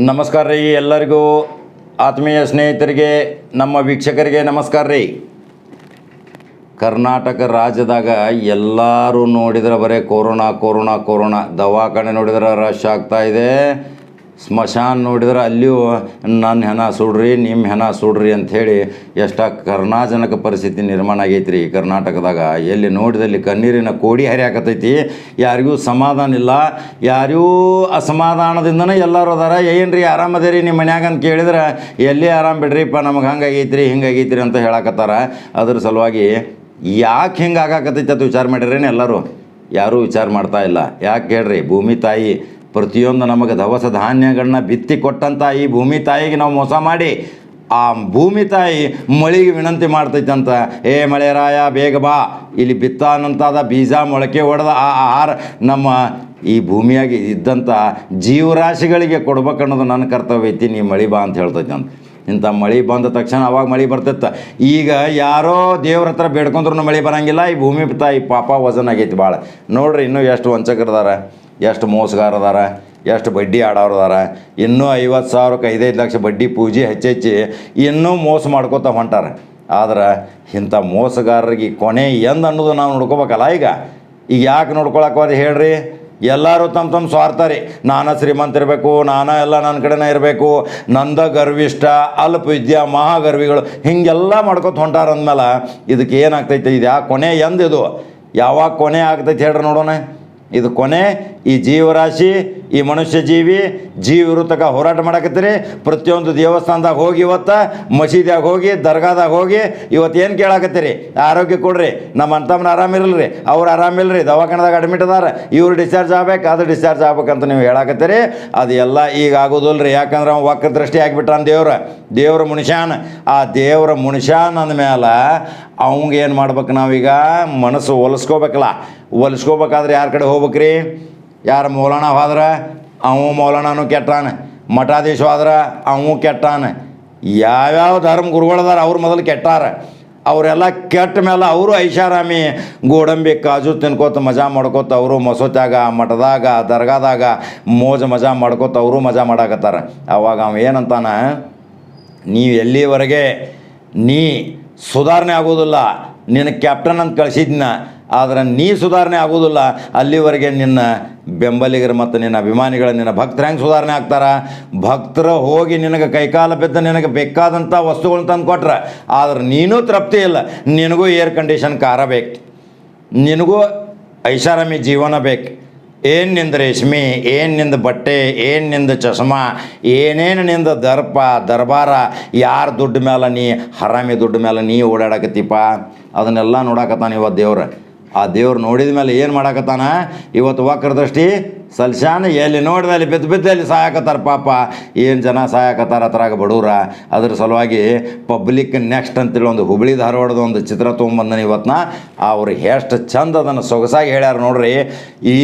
ನಮಸ್ಕಾರ ರೀ ಎಲ್ಲರಿಗೂ. ಆತ್ಮೀಯ ಸ್ನೇಹಿತರಿಗೆ, ನಮ್ಮ ವೀಕ್ಷಕರಿಗೆ ನಮಸ್ಕಾರ ರೀ. ಕರ್ನಾಟಕ ರಾಜ್ಯದಾಗ ಎಲ್ಲರೂ ನೋಡಿದ್ರೆ ಬರೀ ಕೊರೋನಾ ಕೊರೋನಾ ಕೊರೋನಾ. ದವಾಖಾನೆ ನೋಡಿದ್ರೆ ರಶ್ ಆಗ್ತಾ ಇದೆ. ಸ್ಮಶಾನ ನೋಡಿದ್ರೆ ಅಲ್ಲಿಯೂ, ನನ್ನ ಹೆಣ ಸುಡ್ರಿ ನಿಮ್ಮ ಹೆಣ ಸುಡ್ರಿ ಅಂಥೇಳಿ ಎಷ್ಟ ಕರ್ನಾಜನಕ ಪರಿಸ್ಥಿತಿ ನಿರ್ಮಾಣ ಆಗೈತಿ ರೀ ಕರ್ನಾಟಕದಾಗ. ಎಲ್ಲಿ ನೋಡಿದಲ್ಲಿ ಕಣ್ಣೀರಿನ ಕೋಡಿ ಹರಿಯಾಕತೈತಿ ಯಾರಿಗೂ ಸಮಾಧಾನ ಇಲ್ಲ. ಯಾರಿಗೂ ಅಸಮಾಧಾನದಿಂದನೇ ಎಲ್ಲರೂ ಅದಾರ. ಏನು ರೀ ಆರಾಮದೇರಿ ನಿಮ್ಮ ಮನ್ಯಾಗ? ಅಂತ ಕೇಳಿದ್ರೆ, ಎಲ್ಲಿ ಆರಾಮ ಬಿಡ್ರಿಪ್ಪ ನಮಗೆ ಹಂಗಾಗೈತಿ ರೀ ಹಿಂಗಾಗೈತಿ ರೀ ಅಂತ ಹೇಳಕತ್ತಾರ. ಅದ್ರ ಸಲುವಾಗಿ ಯಾಕೆ ಹಿಂಗೆ ಆಗಾಕತ್ತೈತಿ ಅಂತ ವಿಚಾರ ಮಾಡಿರೇನು ಎಲ್ಲರೂ? ಯಾರೂ ವಿಚಾರ ಮಾಡ್ತಾ ಇಲ್ಲ. ಯಾಕೆ ಹೇಳ್ರಿ? ಭೂಮಿ ತಾಯಿ ಪ್ರತಿಯೊಂದು ನಮಗೆ ದವಸ ಧಾನ್ಯಗಳನ್ನ ಬಿತ್ತಿ ಕೊಟ್ಟಂಥ ಈ ಭೂಮಿ ತಾಯಿಗೆ ನಾವು ಮೋಸ ಮಾಡಿ, ಆ ಭೂಮಿ ತಾಯಿ ಮಳೆಗೆ ವಿನಂತಿ ಮಾಡ್ತೈತಂತ, ಏ ಮಳೆರಾಯ, ಬೇಗ ಬಾ. ಇಲ್ಲಿ ಬಿತ್ತಾನಂತಾದ ಬೀಜ ಮೊಳಕೆ ಹೊಡೆದ ಆ ಆಹಾರ ನಮ್ಮ ಈ ಭೂಮಿಯಾಗಿ ಇದ್ದಂಥ ಜೀವರಾಶಿಗಳಿಗೆ ಕೊಡ್ಬೇಕನ್ನೋದು ನನ್ನ ಕರ್ತವ್ಯ ಐತಿ, ನೀ ಮಳೆ ಬಾ ಅಂತ ಹೇಳ್ತೈತೆ ಅಂತ ಇಂಥ ಮಳೆ ಬಂದ ತಕ್ಷಣ ಅವಾಗ ಮಳೆ ಬರ್ತಿತ್ತು. ಈಗ ಯಾರೋ ದೇವ್ರ ಹತ್ರ ಬೇಡ್ಕೊಂಡ್ರು ಮಳೆ ಬರೋಂಗಿಲ್ಲ, ಈ ಭೂಮಿ ತಾಯಿ ಪಾಪ ವಜನ್ ಆಗೈತಿ ಭಾಳ ನೋಡ್ರಿ ಇನ್ನೂ ಎಷ್ಟು ವಂಚಕರದಾರ ಎಷ್ಟು ಮೋಸಗಾರ ಅದಾರ, ಎಷ್ಟು ಬಡ್ಡಿ ಆಡೋರು ಅದಾರ, ಇನ್ನೂ ಐವತ್ತು ಸಾವಿರಕ್ಕೆ ಐದೈದು ಲಕ್ಷ ಬಡ್ಡಿ ಪೂಜೆ ಹೆಚ್ಚೆಚ್ಚಿ ಇನ್ನೂ ಮೋಸ ಮಾಡ್ಕೋತ ಹೊಂಟಾರೆ. ಆದ್ರೆ ಇಂಥ ಮೋಸಗಾರರಿಗೆ ಕೊನೆ ಎಂದು ಅನ್ನೋದು ನಾವು ನೋಡ್ಕೋಬೇಕಲ್ಲ ಈಗ. ಈಗ ಯಾಕೆ ನೋಡ್ಕೊಳಕ್ಕೆ ಹೇಳ್ರಿ? ಎಲ್ಲರೂ ತಮ್ಮ ತಮ್ಮ ಸ್ವಾರ್ಥ ರೀ ನಾನ ಶ್ರೀಮಂತ ಇರಬೇಕು, ನಾನ ಎಲ್ಲ ನನ್ನ ಕಡೆನೇ ಇರಬೇಕು, ನಂದ ಗರ್ವಿಷ್ಠ, ಅಲ್ಪ ವಿದ್ಯಾ ಮಹಾಗರ್ವಿಗಳು, ಹಿಂಗೆಲ್ಲ ಮಾಡ್ಕೊತ ಹೊಂಟಾರ ಅಂದಮೇಲೆ ಇದಕ್ಕೆ ಏನಾಗ್ತೈತೆ? ಇದು ಯಾ ಕೊನೆ ಎಂದಿದು ಯಾವಾಗ ಕೊನೆ ಆಗ್ತೈತೆ ಹೇಳ್ರಿ ನೋಡೋಣ. ಇದು ಕೊನೆ. ಈ ಜೀವರಾಶಿ ಈ ಮನುಷ್ಯ ಜೀವಿ, ಜೀವ ವಿರುದ್ಧಕ ಹೋರಾಟ ಮಾಡಕತ್ತೀರಿ ಪ್ರತಿಯೊಂದು ದೇವಸ್ಥಾನದಾಗ ಹೋಗಿ ಇವತ್ತು, ಮಸೀದಿಯಾಗ ಹೋಗಿ, ದರ್ಗಾದಾಗ ಹೋಗಿ, ಇವತ್ತು ಏನು ಕೇಳಾಕತ್ತೀರಿ? ಆರೋಗ್ಯ ಕೊಡ್ರಿ. ನಮ್ಮ ಅಂತಮ್ಮನ ರೀ ಅವ್ರು ಆರಾಮಿಲ್ರಿ ದವಾಖಾನದಾಗ ಅಡ್ಮಿಟ್ ಅದಾರ. ಇವ್ರು ಡಿಸ್ಚಾರ್ಜ್ ಆಗ್ಬೇಕು, ಅದು ಡಿಸ್ಚಾರ್ಜ್ ಆಗ್ಬೇಕಂತ ನೀವು ಹೇಳಾಕತ್ತೀರಿ. ಅದು ಎಲ್ಲ ಈಗ ಆಗೋದಿಲ್ಲ ರೀ ಯಾಕಂದ್ರೆ ಅವ್ನು ವಕ್ರ ದೃಷ್ಟಿ ಆಗಿಬಿಟ್ಟಾನ ದೇವ್ರ. ದೇವ್ರ ಮನುಷ್ಯಾನ ಆ ದೇವ್ರ ಮುನಿಶಾನ್ ಅಂದಮೇಲೆ ಅವಂಗೆ ಏನು ಮಾಡ್ಬೇಕು ನಾವೀಗ? ಮನಸ್ಸು ಹೊಲಿಸ್ಕೋಬೇಕಲ್ಲ ಹೊಲಿಸ್ಕೋಬೇಕಾದ್ರೆ ಯಾರ ಕಡೆ ಹೋಗ್ಬೇಕ್ರಿ? ಯಾರು ಮೌಲಾಣ ಹೋದ್ರೆ ಅವು ಮೌಲಾನೂ ಕೆಟ್ಟಾನೆ. ಮಠಾಧೀಶ ಹೋದ್ರೆ ಅವು ಕೆಟ್ಟಾನೆ. ಯಾವ್ಯಾವ ಧರ್ಮ ಗುರುಗಳದಾರ ಅವ್ರು ಮೊದಲು ಕೆಟ್ಟಾರ. ಅವರೆಲ್ಲ ಕೆಟ್ಟ ಮೇಲೆ ಅವರು ಐಷಾರಾಮಿ, ಗೋಡಂಬಿ, ಕಾಜು ತಿನ್ಕೋತ ಮಜಾ ಮಾಡ್ಕೋತ ಅವರು ಮಸೂತ್ಯಾಗ, ಮಠದಾಗ, ದರ್ಗಾದಾಗ ಮೋಜ ಮಜಾ ಮಾಡ್ಕೋತ ಅವರು ಮಜಾ ಮಾಡಾಕತ್ತಾರ. ಅವಾಗ ಅವ ಏನಂತಾನ? ನೀವು ಎಲ್ಲಿವರೆಗೆ ನೀ ಸುಧಾರಣೆ ಆಗೋದಿಲ್ಲ. ನಿನ್ನ ಕ್ಯಾಪ್ಟನ್ ಅಂತ ಕಳಿಸಿದ್ನ. ಆದ್ರೆ ನೀ ಸುಧಾರಣೆ ಆಗೋದಿಲ್ಲ ಅಲ್ಲಿವರೆಗೆ ನಿನ್ನ ಬೆಂಬಲಿಗರು ಮತ್ತು ನಿನ್ನ ಅಭಿಮಾನಿಗಳು, ನಿನ್ನ ಭಕ್ತರು ಹೆಂಗೆ ಸುಧಾರಣೆ ಆಗ್ತಾರ? ಭಕ್ತರು ಹೋಗಿ ನಿನಗೆ ಕೈಕಾಲ ಬಿದ್ದ ನಿನಗೆ ಬೇಕಾದಂಥ ವಸ್ತುಗಳನ್ನ ತಂದು ಕೊಟ್ರೆ. ಆದ್ರೆ ನೀನು ತೃಪ್ತಿ ಇಲ್ಲ. ನಿನಗೂ ಏರ್ ಕಂಡೀಷನ್ ಕಾರ ಬೇಕು. ನಿನಗೂ ಐಷಾರಾಮಿ ಜೀವನ ಬೇಕು. ಏನು ನಿಂದ ರೇಷ್ಮೆ, ಏನು ನಿಂದ ಬಟ್ಟೆ, ಏನು ನಿಂದ ಚಶ್ಮಾ ಏನೇನು ನಿಂದ ದರ್ಪ, ದರ್ಬಾರ, ಯಾರ ದುಡ್ಡು ಮೇಲೆ ನೀ, ಹರಾಮಿ ದುಡ್ಡು ಮೇಲೆ ನೀ ಓಡಾಡಕತ್ತೀಪ? ಅದನ್ನೆಲ್ಲ ನೋಡಾಕತ್ತಾನ ಇವತ್ತು ದೇವ್ರು. ಆ ದೇವ್ರು ನೋಡಿದ ಮೇಲೆ ಏನು ಮಾಡಾಕತ್ತಾನ? ಇವತ್ತು ವಕ್ರದೃಷ್ಟಿ ಸಲ್ಶಾನ ಎಲ್ಲಿ ನೋಡಿದಲ್ಲಿ ಬಿದ್ದು ಬಿದ್ದು ಅಲ್ಲಿ ಸಾಯಕತ್ತಾರ ಪಾಪ? ಏನು ಜನ ಸಾಯಕತ್ತಾರ ಅದ್ರಾಗ ಬಡವ್ರ ಅದ್ರ ಸಲುವಾಗಿ ಪಬ್ಲಿಕ್ ನೆಕ್ಸ್ಟ್ ಅಂತೇಳಿ ಒಂದು ಹುಬ್ಳಿ ಧಾರವಾಡದ ಒಂದು ಚಿತ್ರ ತೊಗೊಂಬಂದನ ಇವತ್ತನ್ನ ಅವ್ರು ಎಷ್ಟು ಚಂದ ಅದನ್ನು ಸೊಗಸಾಗಿ ಹೇಳ್ಯಾರ ನೋಡ್ರಿ.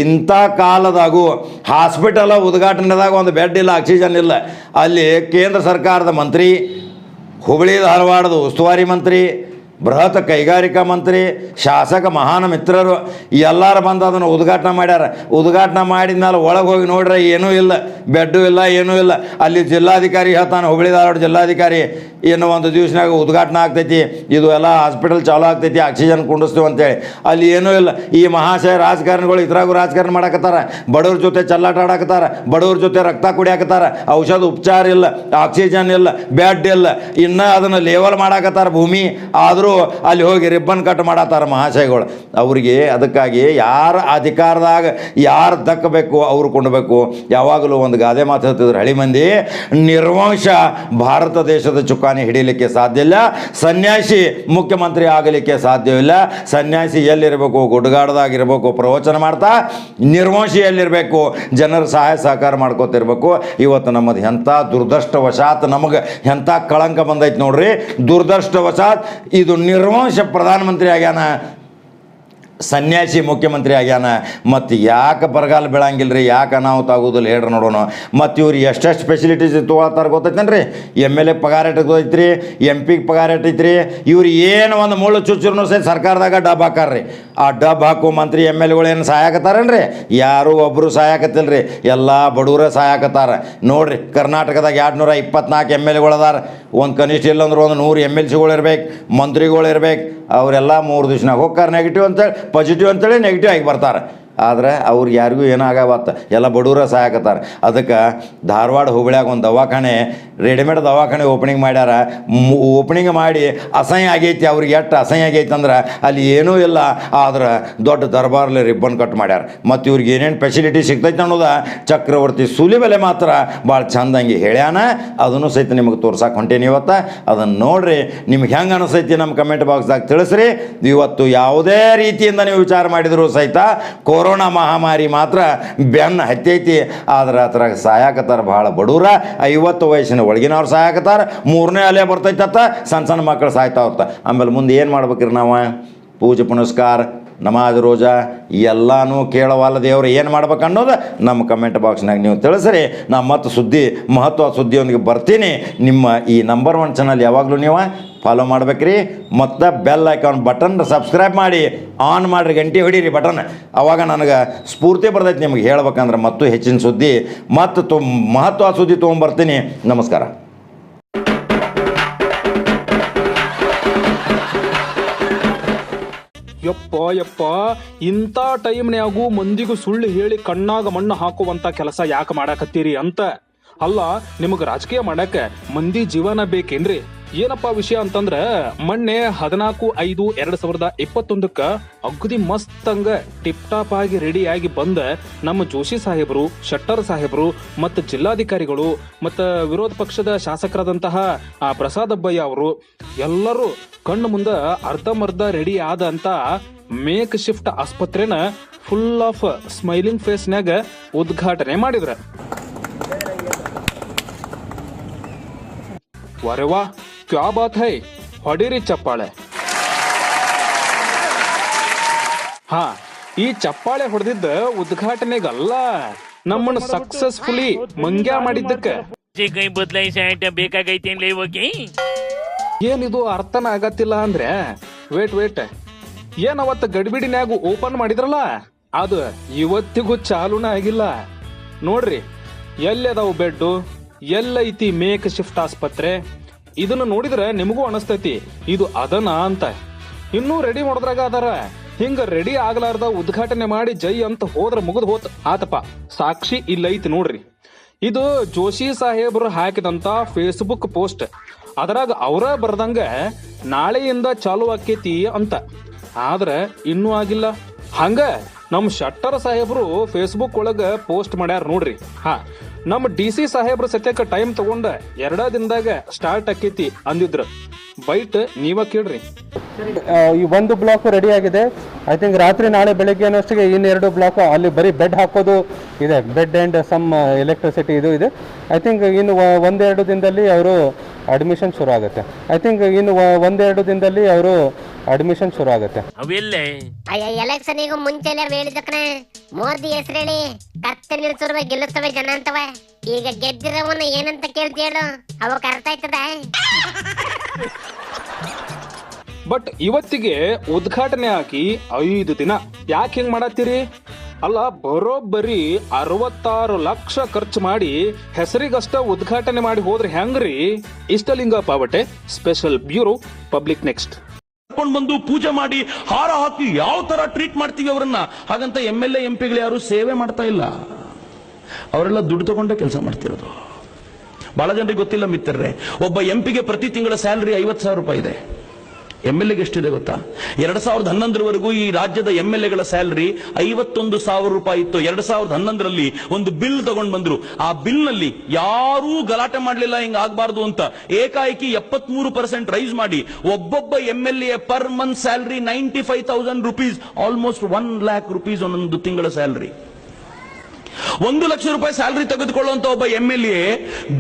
ಇಂಥ ಕಾಲದಾಗೂ ಹಾಸ್ಪಿಟಲ್ ಉದ್ಘಾಟನೆದಾಗ ಒಂದು ಬೆಡ್ ಇಲ್ಲ ಆಕ್ಸಿಜನ್ ಇಲ್ಲ. ಅಲ್ಲಿ ಕೇಂದ್ರ ಸರ್ಕಾರದ ಮಂತ್ರಿ, ಹುಬ್ಳಿ ಧಾರವಾಡದ ಉಸ್ತುವಾರಿ ಮಂತ್ರಿ ಬೃಹತ್ ಕೈಗಾರಿಕಾ ಮಂತ್ರಿ, ಶಾಸಕ, ಮಹಾನ್ ಮಿತ್ರರು, ಎಲ್ಲರೂ ಬಂದು ಅದನ್ನು ಉದ್ಘಾಟನೆ ಮಾಡ್ಯಾರ. ಉದ್ಘಾಟನೆ ಮಾಡಿದ ಮೇಲೆ ಒಳಗೆ ಹೋಗಿ ನೋಡ್ರೆ, ಏನೂ ಇಲ್ಲ. ಬೆಡ್ಡು ಇಲ್ಲ, ಏನೂ ಇಲ್ಲ. ಅಲ್ಲಿ ಜಿಲ್ಲಾಧಿಕಾರಿ ಹೇಳ್ತಾನೆ, ಹುಬ್ಳಿ ಧಾರವಾಡ ಜಿಲ್ಲಾಧಿಕಾರಿ ಏನು ಒಂದು ದಿವ್ಸನಾಗ ಉದ್ಘಾಟನೆ ಆಗ್ತೈತಿ. ಇದು ಎಲ್ಲ ಹಾಸ್ಪಿಟಲ್ ಚಾಲೂ ಆಗ್ತೈತಿ, ಆಕ್ಸಿಜನ್ ಕುಂಡಿಸ್ತೀವಿ ಅಂತೇಳಿ. ಅಲ್ಲಿ ಏನೂ ಇಲ್ಲ. ಈ ಮಹಾಶಯ ರಾಜಕಾರಣಿಗಳು ಇದ್ರಾಗೂ ರಾಜಕಾರಣ ಮಾಡಾಕತ್ತಾರ. ಬಡವ್ರ ಜೊತೆ ಚಲ್ಲಾಟ ಆಡಾಕತ್ತಾರ. ಬಡವ್ರ ಜೊತೆ ರಕ್ತ ಕುಡಿಯಾಕತ್ತಾರ ಔಷಧ ಉಪಚಾರ ಇಲ್ಲ, ಆಕ್ಸಿಜನ್ ಇಲ್ಲ, ಬೆಡ್ ಇಲ್ಲ. ಇನ್ನೂ ಅದನ್ನು ಲೇವಲ್ ಮಾಡಾಕತ್ತಾರ ಭೂಮಿ. ಆದರೂ ಅಲ್ಲಿ ಹೋಗಿ ರಿಬ್ಬನ್ ಕಟ್ ಮಾಡತ್ತಾರ ಮಹಾಶಯಗಳು. ಅವ್ರಿಗೆ ಅದಕ್ಕಾಗಿ ಯಾರ ಅಧಿಕಾರದಾಗ ಯಾರು ದಕ್ಕಬೇಕು ಅವ್ರು ಕೊಂಡಬೇಕು. ಯಾವಾಗಲೂ ಒಂದು ಗಾದೆ ಮಾತು ಹೇಳ್ತಿದ್ರು, ಹಳಿ ಮಂದಿ, ನಿರ್ವಂಶ ಭಾರತ ದೇಶದ ಚುಕ್ಕಾಣಿ ಹಿಡಿಯಲಿಕ್ಕೆ ಸಾಧ್ಯ ಇಲ್ಲ. ಸನ್ಯಾಸಿ ಮುಖ್ಯಮಂತ್ರಿ ಆಗಲಿಕ್ಕೆ ಸಾಧ್ಯವಿಲ್ಲ ಸನ್ಯಾಸಿ ಎಲ್ಲಿರಬೇಕು ಗುಡ್ಗಾಡ್ದಾಗಿರ್ಬೇಕು ಪ್ರವಚನ ಮಾಡ್ತಾ ನಿರ್ವಂಶಿಯಲ್ಲಿರಬೇಕು ಜನರ ಸಹಾಯ ಸಹಕಾರ ಮಾಡ್ಕೋತಿರ್ಬೇಕು. ಇವತ್ತು ನಮ್ಮದು ಎಂಥ ದುರ್ದಷ್ಟವಶಾತ್ ನಮಗೆ ಎಂಥ ಕಳಂಕ ಬಂದೈತೆ ನೋಡ್ರಿ. ದುರ್ದಷ್ಟವಶಾತ್ ಇದು ನಿರ್ವಂಶ ಪ್ರಧಾನಮಂತ್ರಿ ಆಗ್ಯಾನ ಸನ್ಯಾಸಿ ಮುಖ್ಯಮಂತ್ರಿ ಆಗ್ಯಾನ, ಮತ್ತು ಯಾಕೆ ಬರಗಾಲ ಬೀಳಂಗಿಲ್ಲ ರೀ ಯಾಕೆ ಅನಾಹುತ ಆಗೋದಿಲ್ಲ ಹೇಳ್ರಿ ನೋಡೋಣ. ಮತ್ತು ಇವ್ರು ಎಷ್ಟೆಷ್ಟು ಫೆಸಿಲಿಟೀಸ್ ತೊಗೊಳ್ತಾರೆ ಗೊತ್ತೈತೇನ್ರಿ? ಎಂ ಎಲ್ ಎ ಪಗಾರ ಎಟ್ ರೀ ಎಂ ಪಿಗೆ ಪಗಾರ ಇಟ್ಟೈತ್ರಿ ಇವ್ರು ಏನು ಒಂದು ಮೂಳು ಚುಚ್ಚುರ್ನು ಸಹಿತ ಸರ್ಕಾರದಾಗ ಡಬ್ ಹಾಕಾರ್ರಿ ಆ ಡಬ್ ಹಾಕೋ ಮಂತ್ರಿ ಎಂ ಎಲ್ ಎಗಳು ಏನು ಸಹಾಯಕತ್ತಾರೇನ್ರಿ? ಯಾರೂ ಒಬ್ಬರು ಸಹಾಯಕತ್ತಿಲ್ಲ ರೀ ಎಲ್ಲ ಬಡವರ ಸಹಾಯಕತ್ತಾರ. ನೋಡ್ರಿ, ಕರ್ನಾಟಕದಾಗ ಎರಡು ನೂರ ಇಪ್ಪತ್ನಾಲ್ಕು ಎಂ ಎಲ್ ಎಗಳು ಅದಾರ. ಒಂದು ಕನಿಷ್ಠ ಇಲ್ಲಂದ್ರೆ ಒಂದು ನೂರು ಎಂ ಎಲ್ ಸಿಗಳು ಇರ್ಬೇಕು ಅವರೆಲ್ಲ ಮೂರು ದಿವ್ಸನಾಗ ಹೋಗ್ತಾರೆ ನೆಗೆಟಿವ್ ಅಂತೇಳಿ ಪಾಸಿಟಿವ್ ಅಂತೇಳಿ ನೆಗೆಟಿವ್ ಆಗಿ ಬರ್ತಾರೆ. ಆದ್ರೆ ಅವ್ರಿಗೆ ಯಾರಿಗೂ ಏನಾಗವತ್ತ? ಎಲ್ಲ ಬಡವರ ಸಹಾಯಕತ್ತಾರ ಅದಕ್ಕೆ ಧಾರವಾಡ ಹುಬ್ಳ್ಯಾಗ ಒಂದು ದವಾಖಾನೆ ರೆಡಿಮೇಡ್ ದವಾಖಾನೆ ಓಪನಿಂಗ್ ಮಾಡ್ಯಾರ. ಓಪನಿಂಗ್ ಮಾಡಿ ಅಸಹ್ಯ ಆಗೈತಿ, ಅವ್ರಿಗೆ ಎಷ್ಟು ಅಸಹ್ಯ ಆಗೈತಿ ಅಂದ್ರೆ ಅಲ್ಲಿ ಏನೂ ಇಲ್ಲ. ಆದ್ರೆ ದೊಡ್ಡ ದರ್ಬಾರ್ಲಿ ರಿಬ್ಬನ್ ಕಟ್ ಮಾಡ್ಯಾರ. ಮತ್ತು ಇವ್ರಿಗೆ ಏನೇನು ಫೆಸಿಲಿಟಿ ಸಿಗ್ತೈತೆ ಅನ್ನೋದು ಚಕ್ರವರ್ತಿ ಸೂಲಿಬೆಲೆ ಮಾತ್ರ ಭಾಳ ಚಂದಂಗೆ ಹೇಳ್ಯಾನ. ಅದನ್ನು ಸಹಿತ ನಿಮಗೆ ತೋರ್ಸಕ್ಕೆ ಹೊಂಟೇನಿ ಇವತ್ತು. ಅದನ್ನು ನೋಡ್ರಿ, ನಿಮ್ಗೆ ಹೆಂಗೆ ಅನಿಸೈತಿ ನಮ್ಮ ಕಮೆಂಟ್ ಬಾಕ್ಸ್ದಾಗ ತಿಳಿಸ್ರಿ. ಇವತ್ತು ಯಾವುದೇ ರೀತಿಯಿಂದ ನೀವು ವಿಚಾರ ಮಾಡಿದರೂ ಸಹಿತ ಕೊರೋನಾ ಮಹಾಮಾರಿ ಮಾತ್ರ ಬೆನ್ನ ಹತ್ತೈತಿ. ಆದ್ರೆ ಅದ್ರಾಗ ಸಾಯಾಕತ್ತಾರ ಭಾಳ ಬಡವ್ರ ಐವತ್ತು ವಯಸ್ಸಿನ ಒಳಗಿನವ್ರು ಸಾಯಾಕತ್ತಾರ. ಮೂರನೇ ಅಲೆ ಬರ್ತೈತತ್ತ ಸಣ್ಣ ಸಣ್ಣ ಮಕ್ಕಳು ಸಾಯ್ತಾ ಹೋಗ್ತಾ ಆಮೇಲೆ ಮುಂದೆ ಏನು ಮಾಡ್ಬೇಕ್ರಿ ನಾವು? ಪೂಜೆ, ಪುನಸ್ಕಾರ, ನಮಾಜ್, ರೋಜಾ, ಎಲ್ಲನೂ ಕೇಳವಲ್ಲ ದೇವ್ರು. ಏನು ಮಾಡ್ಬೇಕು ಅನ್ನೋದು ನಮ್ಮ ಕಮೆಂಟ್ ಬಾಕ್ಸ್ನಾಗ ನೀವು ತಿಳಿಸ್ರಿ. ನಾ ಮತ್ತು ಸುದ್ದಿ, ಮಹತ್ವ ಸುದ್ದಿಯೊಂದಿಗೆ ಬರ್ತೀನಿ. ನಿಮ್ಮ ಈ ನಂಬರ್ ಒನ್ ಚಾನಲ್ ಯಾವಾಗಲೂ ನೀವು ಫಾಲೋ ಮಾಡ್ಬೇಕ್ರಿ. ಮತ್ತು ಬೆಲ್ ಐಕಾನ್ ಬಟನ್ ಸಬ್ಸ್ಕ್ರೈಬ್ ಮಾಡಿ. ಆನ್ ಮಾಡಿರಿ, ಗಂಟೆ ಹೊಡೀರಿ ಬಟನ್ ಅವಾಗ ನನಗೆ ಸ್ಫೂರ್ತಿ ಬರ್ತೈತಿ ನಿಮ್ಗೆ ಹೇಳ್ಬೇಕಂದ್ರೆ ಮತ್ತು ಹೆಚ್ಚಿನ ಸುದ್ದಿ, ಮತ್ತು ತು, ಮಹತ್ವ ಸುದ್ದಿ ತೊಗೊಂಬರ್ತೀನಿ. ನಮಸ್ಕಾರ. ಯಪ್ಪ ಯಪ್ಪ, ಇಂಥ ಟೈಮ್ನ್ಯಾಗೂ ಮಂದಿಗೂ ಸುಳ್ಳು ಹೇಳಿ ಕಣ್ಣಾಗ ಮಣ್ಣು ಹಾಕುವಂತ ಕೆಲಸ ಯಾಕೆ ಮಾಡಾಕತ್ತೀರಿ ಅಂತ? ಅಲ್ಲ, ನಿಮಗೆ ರಾಜಕೀಯ ಮಾಡಕ್ಕೆ ಮಂದಿ ಜೀವನ ಬೇಕೇನ್ರಿ? ಏನಪ್ಪ ವಿಷಯ ಅಂತಂದ್ರ ಮೊನ್ನೆ ಹದಿನಾಲ್ಕು ಐದು ಎರಡ್ ಸಾವಿರದ ಇಪ್ಪತ್ತೊಂದಕ್ಕ ಅಗದಿ ಮಸ್ತಂಗ ಟಿಪ್ ಟಾಪ್ ಆಗಿ ರೆಡಿ ಆಗಿ ಬಂದ ನಮ್ಮ ಜೋಶಿ ಸಾಹೇಬರು, ಶೆಟ್ಟರ್ ಸಾಹೇಬರು ಮತ್ತು ಜಿಲ್ಲಾಧಿಕಾರಿಗಳು ಮತ್ತು ವಿರೋಧ ಪಕ್ಷದ ಶಾಸಕರಾದಂತಹ ಆ ಪ್ರಸಾದ್ ಅಬ್ಬಯ್ಯ ಅವರು ಎಲ್ಲರೂ ಕಣ್ಣು ಮುಂದ ಅರ್ಧಮರ್ಧ ರೆಡಿ ಆದಂತ ಮೇಕ್ ಶಿಫ್ಟ್ ಆಸ್ಪತ್ರೆನ ಫುಲ್ ಆಫ್ ಸ್ಮೈಲಿಂಗ್ ಫೇಸ್ನ್ಯಾಗ ಉದ್ಘಾಟನೆ ಮಾಡಿದ್ರ. ವರೆ ವಾ. ಕ್ಯಾ ಬಾತ್ ಹೈ ಹೊಡಿರಿ ಚಪ್ಪಾಳೆ. ಹಾ ಈ ಚಪ್ಪಾಳೆ ಹೊಡೆದಿದ್ದ ಉದ್ಘಾಟನೆಗಲ್ಲ ನಮ್ಮನ್ನ ಸಕ್ಸಸ್ಫುಲಿ ಮಂಗ್ಯ ಮಾಡಿದ್ದಕ್ಕ. ಕೈ ಹೋಗಿ ಏನಿದು ಅರ್ಥನ ಆಗತ್ತಿಲ್ಲ ಅಂದ್ರೆ ವೇಟ್ ವೇಟ್ ಏನವತ್ತ ಅವತ್ತ ಓಪನ್ ಮಾಡಿದ್ರಲ್ಲ ಅದು ಇವತ್ತಿಗೂ ಚಾಲೂನ ಆಗಿಲ್ಲ. ನೋಡ್ರಿ ಎಲ್ಲದಾವು ಬೆಡ್ಡು ಎಲ್ಲೈತಿ ಮೇಕ್ ಶಿಫ್ಟ್ ಆಸ್ಪತ್ರೆ ಇದನ್ನ ನೋಡಿದ್ರೆ ನಿಮಗೂ ಅನಸ್ತೈತಿ. ಇದು ಅದನ ಅಂತ. ಇನ್ನೂ ರೆಡಿ ಮಾಡೋದ್ರಾಗ ಅದಾರ. ಹಿಂಗ ರೆಡಿ ಆಗ್ಲಾರ್ದ ಉದ್ಘಾಟನೆ ಮಾಡಿ ಜೈ ಅಂತ ಹೋದ್ರ ಮುಗಿದ್ ಹೋತ್. ಆತಪ್ಪ, ಸಾಕ್ಷಿ ಇಲ್ಲೈತಿ ನೋಡ್ರಿ. ಇದು ಜೋಶಿ ಸಾಹೇಬ್ರು ಹಾಕಿದಂತ ಫೇಸ್ಬುಕ್ ಪೋಸ್ಟ್ ಅದರಾಗ ಅವರ ಬರ್ದಂಗ ನಾಳೆಯಿಂದ ಚಾಲು ಆಕೇತಿ ಅಂತ. ಆದ್ರೆ ಇನ್ನೂ ಆಗಿಲ್ಲ. ಹಂಗ ನಮ್ಮ ಶಟ್ಟರ್ ಸಾಹೇಬ್ರು ಫೇಸ್ಬುಕ್ ಒಳಗ ಪೋಸ್ಟ್ ಮಾಡ್ಯಾರ ನೋಡ್ರಿ. ಹಾ ನಮ್ಮ ಡಿ ಸಿ ಸಾಹೇಬ್ರ ಸತ್ಯಕ್ಕೆ ಟೈಮ್ ತಗೊಂಡ ಎರಡ ದಿನದಾಗ ಸ್ಟಾರ್ಟ್ ಆಕೈತಿ ಅಂದಿದ್ರು. ಬೈಟ್ ನೀವ ಕೇಳ್ರಿ. ಈ ಒಂದು ಬ್ಲಾಕ್ ರೆಡಿ ಆಗಿದೆ. ಐ ಥಿಂಕ್ ರಾತ್ರಿ ನಾಳೆ ಬೆಳಗ್ಗೆ ಅನ್ನೋಷ್ಟಿಗೆ ಇನ್ನೆರಡು ಬ್ಲಾಕ್ ಅಲ್ಲಿ ಬರೀ ಬೆಡ್ ಹಾಕೋದು ಇದೆ. ಬೆಡ್ ಆ್ಯಂಡ್ ಸಮ್ ಎಲೆಕ್ಟ್ರಿಸಿಟಿ ಇದು ಇದೆ. ಐ ಥಿಂಕ್ ಇನ್ನು ಒಂದೆರಡು ದಿನದಲ್ಲಿ ಅವರು ಅಡ್ಮಿಷನ್ ಶುರು ಆಗುತ್ತೆ. ಐ ಥಿಂಕ್ ಇನ್ನು ಒಂದೆರಡು ದಿನದಲ್ಲಿ ಅವರು ಅಡ್ಮಿಷನ್ ಶುರು ಆಗುತ್ತೆ. ಅವೆಲ್ಲೇ ಅಯ್ಯ ಎಲೆಕ್ಷನ್ ಮುಂಚೆ ಹೇಳಿದಕ್ಕನ ಮೋದಿ ಹೆಸರೇಳಿ ಕತ್ತೆ ನಿಲ್ಸಿರ್ವೆ ಗೆಲ್ಲಿಸ್ತವೆ ಜನ ಅಂತವ. ಈಗ ಗೆದ್ದಿರವನ್ನ ಏನಂತ ಕೇಳ್ತಿ ಹೇಳು. ಅವಕ್ ಅರ್ಥ ಆಯ್ತದ? ಬಟ್ ಇವತ್ತಿಗೆ ಉದ್ಘಾಟನೆ ಹಾಕಿ ಐದು ದಿನ. ಯಾಕೆ ಹಿಂಗ್ ಮಾಡತ್ತೀರಿ? ಅಲ್ಲ ಬರೋಬ್ಬರಿ ಅರವತ್ತಾರು ಲಕ್ಷ ಖರ್ಚು ಮಾಡಿ ಹೆಸರಿಗಷ್ಟ ಉದ್ಘಾಟನೆ ಮಾಡಿ ಹೋದ್ರೆ ಹೆಂಗ್ರಿ? Ishtalinga Pavate special bureau public next ಕರ್ಕೊಂಡು ಬಂದು ಪೂಜೆ ಮಾಡಿ ಹಾರ ಹಾಕಿ ಯಾವ ತರ ಟ್ರೀಟ್ ಮಾಡ್ತೀವಿ ಅವರನ್ನ? ಹಾಗಂತ ಎಂ ಎಲ್ ಎ ಎಂ ಯಾರು ಸೇವೆ ಮಾಡ್ತಾ ಇಲ್ಲ. ಅವರೆಲ್ಲ ದುಡ್ಡು ತಗೊಂಡೇ ಕೆಲಸ ಮಾಡ್ತಿರೋದು. ಬಹಳ ಜನರಿಗೆ ಗೊತ್ತಿಲ್ಲ ಮಿತ್ರರೇ, ಒಬ್ಬ ಎಂ ಪಿಗೆ ಪ್ರತಿ ತಿಂಗಳ ಸ್ಯಾಲರಿ ಐವತ್ತು ಸಾವಿರ ರೂಪಾಯಿ ಇದೆ. ಎಂ ಎಲ್ ಎಷ್ಟಿದೆ ಗೊತ್ತಾ? ಎರಡ್ ಸಾವಿರದ ಹನ್ನೊಂದರವರೆಗೂ ಈ ರಾಜ್ಯದ ಎಂ ಎಲ್ ಎಗಳ ಸ್ಯಾಲರಿ ಐವತ್ತೊಂದು ಸಾವಿರ ರೂಪಾಯಿ ಇತ್ತು. ಎರಡ್ ಸಾವಿರದ ಹನ್ನೊಂದರಲ್ಲಿ ಒಂದು ಬಿಲ್ ತಗೊಂಡ್ ಬಂದ್ರು. ಆ ಬಿಲ್ನಲ್ಲಿ ಯಾರೂ ಗಲಾಟೆ ಮಾಡಲಿಲ್ಲ, ಹಿಂಗ್ ಆಗಬಾರ್ದು ಅಂತ ಏಕಾಏಕಿ ಎಪ್ಪತ್ಮೂರು ಪರ್ಸೆಂಟ್ ರೈಸ್ ಮಾಡಿ ಒಬ್ಬೊಬ್ಬ M L A per month salary ninety five thousand rupees, almost one lakh rupees ಒಂದೊಂದು ತಿಂಗಳ ಸ್ಯಾಲರಿ. ಒಂದು ಲಕ್ಷ ರೂಪಾಯಿ ಸ್ಯಾಲರಿ ತೆಗೆದುಕೊಳ್ಳುವಂತ ಒಬ್ಬ ಎಂ ಎಲ್ ಎ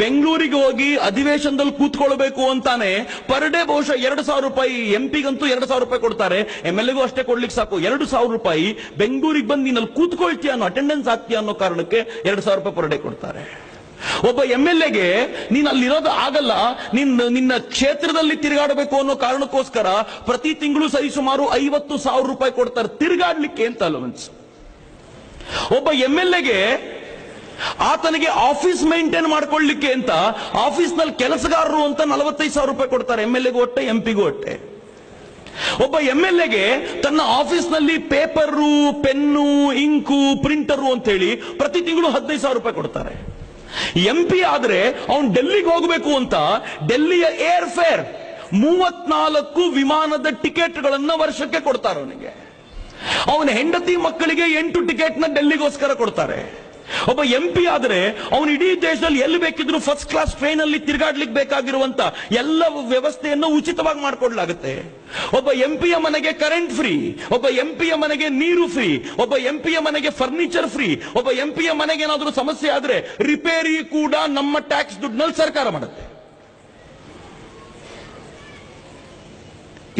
ಬೆಂಗಳೂರಿಗೆ ಹೋಗಿ ಅಧಿವೇಶನದಲ್ಲಿ ಕೂತ್ಕೊಳ್ಬೇಕು ಅಂತಾನೆ ಪರ್ ಡೇ ಬಹುಶಃ ಎರಡು ಸಾವಿರ ರೂಪಾಯಿ ಎಂ ಪಿಗಂತೂ ಎರಡು ಸಾವಿರ ರೂಪಾಯಿ ಕೊಡ್ತಾರೆ. ಎಂ ಎಲ್ ಎಗೂ ಅಷ್ಟೇ ಕೊಡ್ಲಿಕ್ಕೆ ಸಾಕು. ಎರಡು ಸಾವಿರ ರೂಪಾಯಿ ಬೆಂಗಳೂರಿಗೆ ಬಂದು ನೀನಲ್ಲಿ ಕೂತ್ಕೊಳ್ತೀಯ ಅನ್ನೋ ಅಟೆಂಡೆನ್ಸ್ ಆಗ್ತೀಯ ಅನ್ನೋ ಕಾರಣಕ್ಕೆ ಎರಡು ಸಾವಿರ ರೂಪಾಯಿ ಪರ್ ಡೇ ಕೊಡ್ತಾರೆ. ಒಬ್ಬ ಎಂ ಎಲ್ ಎಗೆ ನೀನ್ ಅಲ್ಲಿರೋದು ಆಗಲ್ಲ. ನಿನ್ನ ನಿನ್ನ ಕ್ಷೇತ್ರದಲ್ಲಿ ತಿರುಗಾಡಬೇಕು ಅನ್ನೋ ಕಾರಣಕ್ಕೋಸ್ಕರ ಪ್ರತಿ ತಿಂಗಳು ಸರಿಸುಮಾರು ಐವತ್ತು ಸಾವಿರ ರೂಪಾಯಿ ಕೊಡ್ತಾರೆ. ತಿರುಗಾಡ್ಲಿಕ್ಕೆ ಅಂತ ಅಲವೆನ್ಸ್. ಒಬ್ಬ ಎಂ ಎಲ್ ಎಗೆ ಆತನಿಗೆ ಆಫೀಸ್ ಮೇಂಟೈನ್ ಮಾಡ್ಕೊಳ್ಳಿಕ್ಕೆ ಅಂತ ಆಫೀಸ್ನಲ್ಲಿ ಕೆಲಸಗಾರರು ಅಂತ ನಲವತ್ತೈದು ಸಾವಿರ ರೂಪಾಯಿ ಕೊಡ್ತಾರೆ. ಎಂ ಎಲ್ ಎಗೂ ಒಟ್ಟೆ ಎಂ ಪಿಗೂ ಒಟ್ಟೆ ಒಬ್ಬ ಎಂ ಎಲ್ ಎಗೆ ತನ್ನ ಆಫೀಸ್ನಲ್ಲಿ ಪೇಪರು, ಪೆನ್ನು, ಇಂಕು, ಪ್ರಿಂಟರು ಅಂತ ಹೇಳಿ ಪ್ರತಿ ತಿಂಗಳು ಹದಿನೈದು ಸಾವಿರ ರೂಪಾಯಿ ಕೊಡ್ತಾರೆ. ಎಂ ಪಿ ಆದ್ರೆ ಅವನು ಡೆಲ್ಲಿಗೆ ಹೋಗಬೇಕು ಅಂತ ಡೆಲ್ಲಿಯ ಏರ್ ಫೇರ್ ಮೂವತ್ನಾಲ್ಕು ವಿಮಾನದ ಟಿಕೆಟ್ಗಳನ್ನ ವರ್ಷಕ್ಕೆ ಕೊಡ್ತಾರೆ ಅವನಿಗೆ. ಅವನ ಹೆಂಡತಿ ಮಕ್ಕಳಿಗೆ ಎಂಟು ಟಿಕೆಟ್ನ ಡೆಲ್ಲಿಗೋಸ್ಕರ ಕೊಡ್ತಾರೆ. ಒಬ್ಬ ಎಂ ಪಿ ಆದ್ರೆ ಅವನು ಇಡೀ ದೇಶದಲ್ಲಿ ಎಲ್ಲಿ ಬೇಕಿದ್ರು ಫಸ್ಟ್ ಕ್ಲಾಸ್ ಟ್ರೈನ್ ಅಲ್ಲಿ ತಿರುಗಾಡ್ಲಿಕ್ಕೆ ಬೇಕಾಗಿರುವಂತ ಎಲ್ಲ ವ್ಯವಸ್ಥೆಯನ್ನು ಉಚಿತವಾಗಿ ಮಾಡಿಕೊಡ್ಲಾಗುತ್ತೆ. ಒಬ್ಬ ಎಂ ಪಿಯ ಮನೆಗೆ ಕರೆಂಟ್ ಫ್ರೀ ಒಬ್ಬ ಎಂ ಪಿಯ ಮನೆಗೆ ನೀರು ಫ್ರೀ ಒಬ್ಬ ಎಂ ಪಿಯ ಮನೆಗೆ ಫರ್ನಿಚರ್ ಫ್ರೀ ಒಬ್ಬ ಎಂ ಪಿಯ ಮನೆಗೆ ಏನಾದರೂ ಸಮಸ್ಯೆ ಆದ್ರೆ ರಿಪೇರಿ ಕೂಡ ನಮ್ಮ ಟ್ಯಾಕ್ಸ್ ದುಡ್ಡಿನಲ್ಲಿ ಸರ್ಕಾರ ಮಾಡುತ್ತೆ.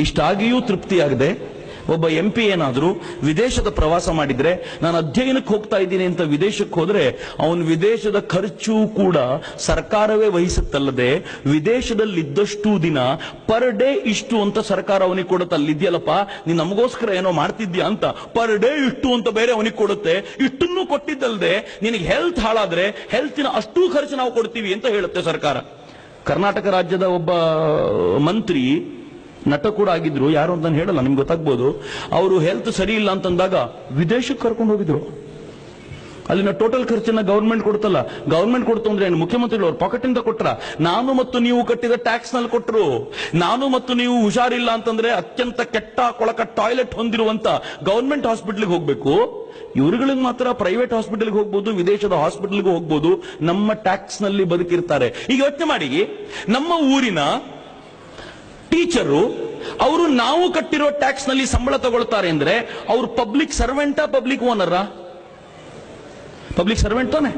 ಇಷ್ಟಾಗಿಯೂ ತೃಪ್ತಿಯಾಗದೆ. ಒಬ್ಬ ಎಂ ಪಿ ಏನಾದರೂ ವಿದೇಶದ ಪ್ರವಾಸ ಮಾಡಿದ್ರೆ, ನಾನು ಅಧ್ಯಯನಕ್ಕೆ ಹೋಗ್ತಾ ಇದ್ದೀನಿ ಅಂತ ವಿದೇಶಕ್ಕೆ ಹೋದ್ರೆ, ಅವನು ವಿದೇಶದ ಖರ್ಚು ಕೂಡ ಸರ್ಕಾರವೇ ವಹಿಸುತ್ತಲ್ಲದೆ, ವಿದೇಶದಲ್ಲಿದ್ದಷ್ಟು ದಿನ ಪರ್ ಡೇ ಇಷ್ಟು ಅಂತ ಸರ್ಕಾರ ಅವನಿಗೆ ಕೊಡುತ್ತೆ. ಅಲ್ಲಿದೆಯಲ್ಲಪ್ಪ ನೀ ನಮಗೋಸ್ಕರ ಏನೋ ಮಾಡ್ತಿದ್ಯಾ ಅಂತ ಪರ್ ಡೇ ಇಷ್ಟು ಅಂತ ಬೇರೆ ಅವನಿಗೆ ಕೊಡುತ್ತೆ. ಇಷ್ಟನ್ನು ಕೊಟ್ಟಿದ್ದಲ್ಲದೆ ನಿನಗೆ ಹೆಲ್ತ್ ಹಾಳಾದ್ರೆ ಹೆಲ್ತಿನ ಅಷ್ಟೂ ಖರ್ಚು ನಾವು ಕೊಡ್ತೀವಿ ಅಂತ ಹೇಳುತ್ತೆ ಸರ್ಕಾರ. ಕರ್ನಾಟಕ ರಾಜ್ಯದ ಒಬ್ಬ ಮಂತ್ರಿ ನಟ ಕೂಡ ಆಗಿದ್ರು, ಯಾರು ಅಂತ ಹೇಳಲ್ಲ, ನಿಮ್ಗೆ ಗೊತ್ತಾಗ್ಬೋದು. ಅವರು ಹೆಲ್ತ್ ಸರಿ ಇಲ್ಲ ಅಂತಂದಾಗ ವಿದೇಶಕ್ಕೆ ಕರ್ಕೊಂಡು ಹೋಗಿದ್ರು. ಅಲ್ಲಿನ ಟೋಟಲ್ ಖರ್ಚನ್ನ ಗವರ್ಮೆಂಟ್ ಕೊಡ್ತಲ್ಲ. ಗವರ್ಮೆಂಟ್ ಕೊಡ್ತು ಅಂದ್ರೆ ಮುಖ್ಯಮಂತ್ರಿಗಳು ಅವ್ರ ಪಾಕೆಟ್ ಇಂದ ಕೊಟ್ರ. ನಾನು ಮತ್ತು ನೀವು ಕಟ್ಟಿದ ಟ್ಯಾಕ್ಸ್ನಲ್ಲಿ ಕೊಟ್ಟರು ನಾನು ಮತ್ತು ನೀವು ಹುಷಾರಿಲ್ಲ ಅಂತಂದ್ರೆ ಅತ್ಯಂತ ಕೆಟ್ಟ ಕೊಳಕ ಟಾಯ್ಲೆಟ್ ಹೊಂದಿರುವಂತ ಗವರ್ಮೆಂಟ್ ಹಾಸ್ಪಿಟಲ್ಗೆ ಹೋಗ್ಬೇಕು. ಇವರುಗಳಿಗೆ ಮಾತ್ರ ಪ್ರೈವೇಟ್ ಹಾಸ್ಪಿಟಲ್ಗೆ ಹೋಗ್ಬೋದು, ವಿದೇಶದ ಹಾಸ್ಪಿಟಲ್ಗೆ ಹೋಗ್ಬೋದು. ನಮ್ಮ ಟ್ಯಾಕ್ಸ್ನಲ್ಲಿ ಬದುಕಿರ್ತಾರೆ. ಈಗ ಯೋಚನೆ ಮಾಡಿ. ನಮ್ಮ ಊರಿನ ಟೀಚರು, ಅವರು ನಾವು ಕಟ್ಟಿರೋ ಟ್ಯಾಕ್ಸ್ನಲ್ಲಿ ಸಂಬಳ ತಗೊಳ್ತಾರೆ ಅಂದ್ರೆ ಅವ್ರು ಪಬ್ಲಿಕ್ ಸರ್ವೆಂಟಾ ಪಬ್ಲಿಕ್ ಓನರ ಪಬ್ಲಿಕ್ ಸರ್ವೆಂಟ್ ತಾನೆ?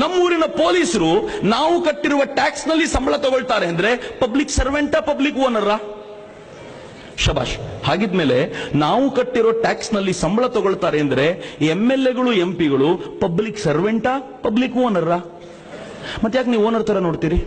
ನಮ್ಮೂರಿನ ಪೊಲೀಸರು ನಾವು ಕಟ್ಟಿರುವ ಟ್ಯಾಕ್ಸ್ನಲ್ಲಿ ಸಂಬಳ ತಗೊಳ್ತಾರೆ ಅಂದ್ರೆ ಪಬ್ಲಿಕ್ ಸರ್ವೆಂಟಾ ಪಬ್ಲಿಕ್ ಓನರ ಶಬಾಷ್, ಹಾಗಿದ್ಮೇಲೆ ನಾವು ಕಟ್ಟಿರೋ ಟ್ಯಾಕ್ಸ್ನಲ್ಲಿ ಸಂಬಳ ತಗೊಳ್ತಾರೆ ಅಂದ್ರೆ ಎಂ ಎಲ್ ಎಗಳು ಎಂ ಪಿಗಳು ಪಬ್ಲಿಕ್ ಸರ್ವೆಂಟಾ ಪಬ್ಲಿಕ್ ಓನರ್ರಾ ಮತ್ತೆ ಯಾಕೆ ನೀವು ಓನರ್ ತರ ನೋಡ್ತೀರಿ?